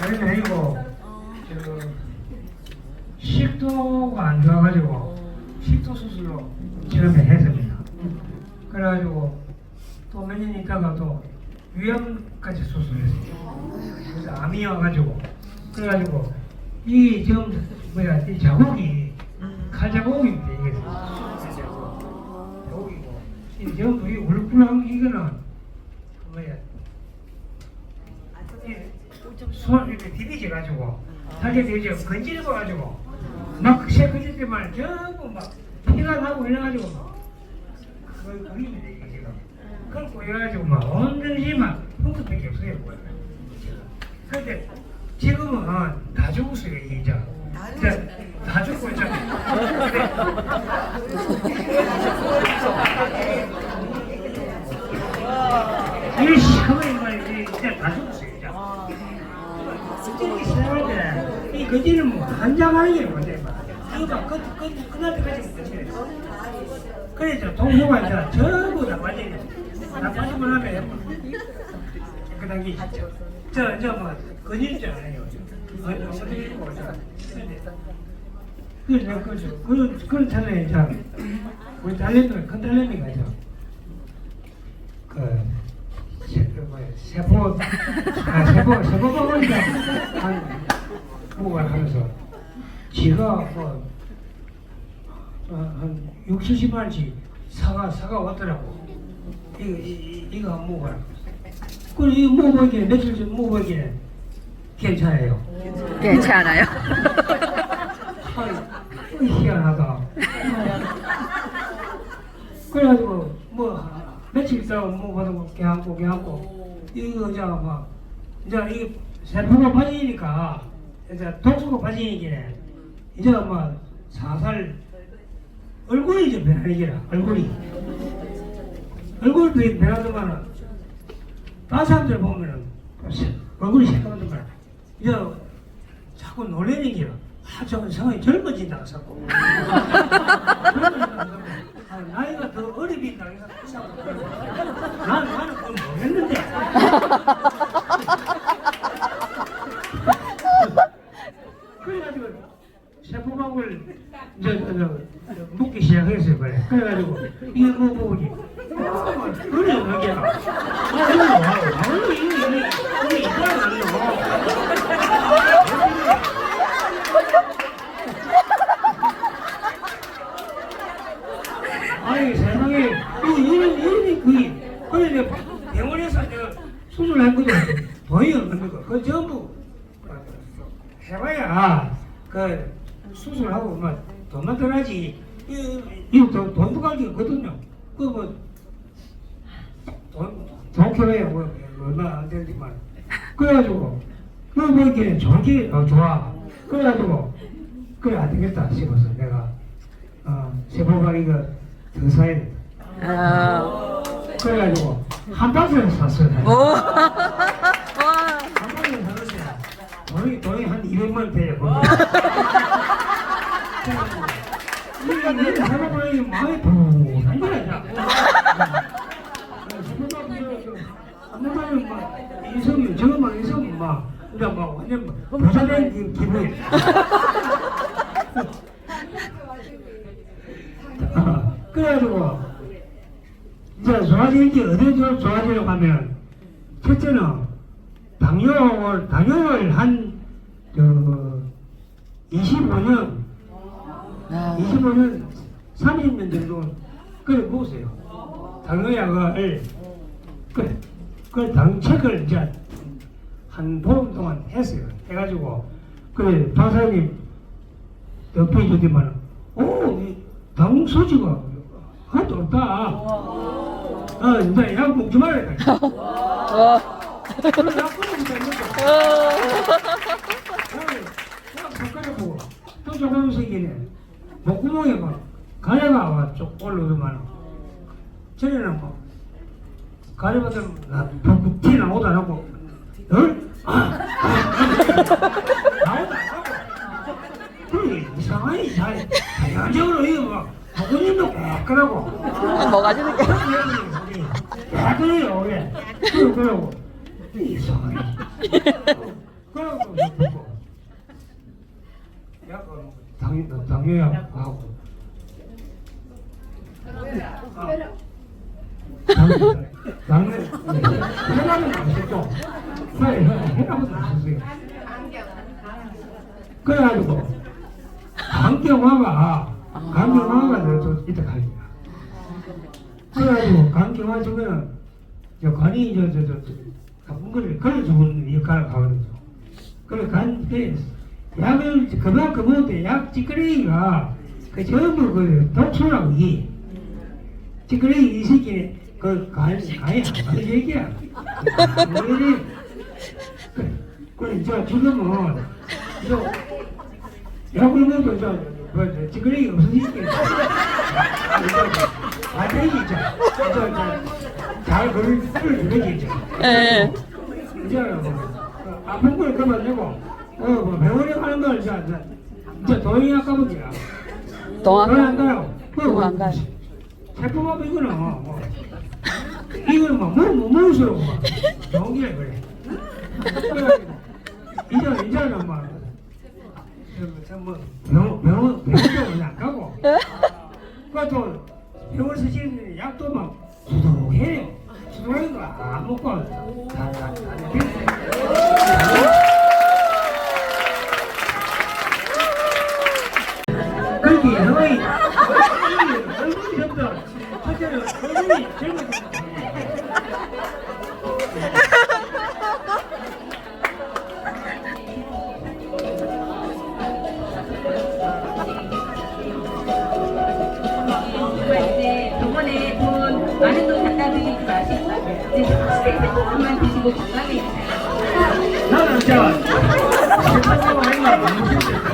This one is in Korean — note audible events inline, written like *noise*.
그런 아니고 저 식도가 안 좋아가지고 식도 수술로 처음에 했습니다. 그래가지고 또 몇 년 있다가 또 위암까지 수술했어요. 그래서 암이 와가지고 그래가지고 이 지금 뭐야 이 자국이 칼 자국인데 이게 자국이고 이 전부 이 울프랑 이거는 뭐야 손 이렇게 디비져 가지고 살게 되죠 건지려 가지고 막새 건질 때만 전부 막 피가 나고 이래가지고 막 그걸 돼 이게 지금. 그걸 보여가지고 막 온전히 막 흉터밖에 없어요 근데 지금은 다 죽었어요 이제. 다 죽고 있잖아요 *laughs* *laughs* 이 시커먼 말이 이제 다 죽었어요 이제 스틱이 거지는 뭐 한장하는 게 뭔데 이거 끝, 끝, 끝날 때까지 못 거치네. 그래서 동료가 이제 전부 다 빠지네. 다 빠지고 나면 깨끗한 게 있죠 저, 저 뭐, 건일잖아요. 어디 있고 저 그래서 그죠 그런 그런 차례에 참 우리 딸내미가 큰 딸내미가 죠 그, 세, 그 세포, 아, 세포, 세포 먹으니까 한, 뭐가 하면서 지가 뭐, 어, 한 6, 70만원씩 사가, 사가 왔더라고. 이거, 이, 이- 이거 한번 먹어라. 그래, 이거 먹어보기에, 며칠 전 먹어보기에 괜찮아요. 괜찮아요. 아이, 희한하다. 그래가지고 뭐 며칠 있다가 뭐 받아고 개안고 개안고 이거 이제 막 이제 이 세포가 빠지니까 이제 독소가 빠지니까 이제 막 사살 얼굴이 이제 변하기라 얼굴이 얼굴이 변하더만은 다른 사람들 보면은 얼굴이 새까맣더만 이제 자꾸 놀래는 게요. 아, 저 성이 젊어진다, 자꾸. 아, 나이가 더 어리빈다, 해서 난, 나는 그건 모르겠는데. 그래가지고, 세포방울, 저, 저, 저, 저, 묻기 시작했어요, 그래. 그래가지고, 이거 뭐 보니, 그래, 여기가. 아, 이거 와, 이거, 이거, 이거, 이거, 이거, 이거, 아니 세상에 이거 이런 이름이 그이 그래 내가 병원에서 내가 수술했거든 돈이 없는 거 그거 전부 해봐야 그 수술하고 막 돈만 들어야지. 이거 돈, 돈도 갈게 없거든요. 그뭐돈 돈켜봐야 뭐 얼마 안 되지만. 그래가지고 그뭐 이렇게 좋은 게 어, 좋아. 그래가지고 그래 안 되겠다 싶어서 내가 어, 세포가 이거 더 사야 돼. 아, 그래가지고 한 박스를 샀어요. 오. 와. 한 박스를 샀어요. 돈이, 돈이 한 200만 돼요. 이게 내 사람이 마음이 붕한 거야. 한 번만 막 인성이 저만 인성이 막 이제 막 완전 막 부자된 기- 기분이. *laughs* 그래가지고 이제 좋아지는 게 어디 좀 좋아지려고 하면 첫째는 당뇨를 당뇨를 한 저 25년 25년 30년 정도 그래 먹었어요. 당뇨약을 그래 그 당책을 이제 한 보름 동안 했어요. 해가지고 그래 박사님 옆에 있더니만 오 당 소지가 하나도 없다. 어 돼. 와. 그럼 또 조금 생기네. 목구멍에 막 가래가 와쭉 올라오더만 전에는 뭐 가래 받으면 나티 나오도 안 하고 열? 아, 아, 하고 이상하게 이상해 자연적으로 이거 막 목구멍도 깨끗하고 뭐가 지는 게. 그래요 예. 그래요 그리고, 이상하네. 그래요 그리고, 약간, 당뇨, 당뇨약하고. 당뇨, 당뇨, 해나는 안 쓰죠. 네, 해나는 안 쓰세요. 그래가지고, 강경화가, 강경화가 이제 갈게요. 그래가지고 중에는 저 관이 저저 저 나쁜 걸 걸어주는 역할을 하거든요. 그래 간그 약을 그만큼 먹을 약 찌끄레기가 그 전부 그 독소라고 이 찌끄레기 이 새끼 그 간, 간이 안 맞는 얘기야. 그래 그래 저 지금은 저 약을 먹어도 저 뭐, 찌끄레기 없으니까 완전히 저저잘 그걸 끌어주겠지. 예. 이제 뭐 아픈 걸 그만내고 어 뭐 병원에 가는 걸 이제 이제 아까운데야. 돈안 동안 가요. 돈안 가요. 제품하고 이거는 뭐, 뭐 이거는 뭐못 먹을수록 뭐 좋은 게 그래. 그래가지고 이제 이제는 뭐. 뭐 병원 병원 병원도 안 가고 그것도 병원 쓰시는 약도 막 수두해요. 수두한 거안 먹고 다다다 그렇게 여성이 얼굴이 젊다 첫째는 얼굴이 젊어 이제 생수만 드시고 건강해지세요. 나는 진짜 세상에 많이 나는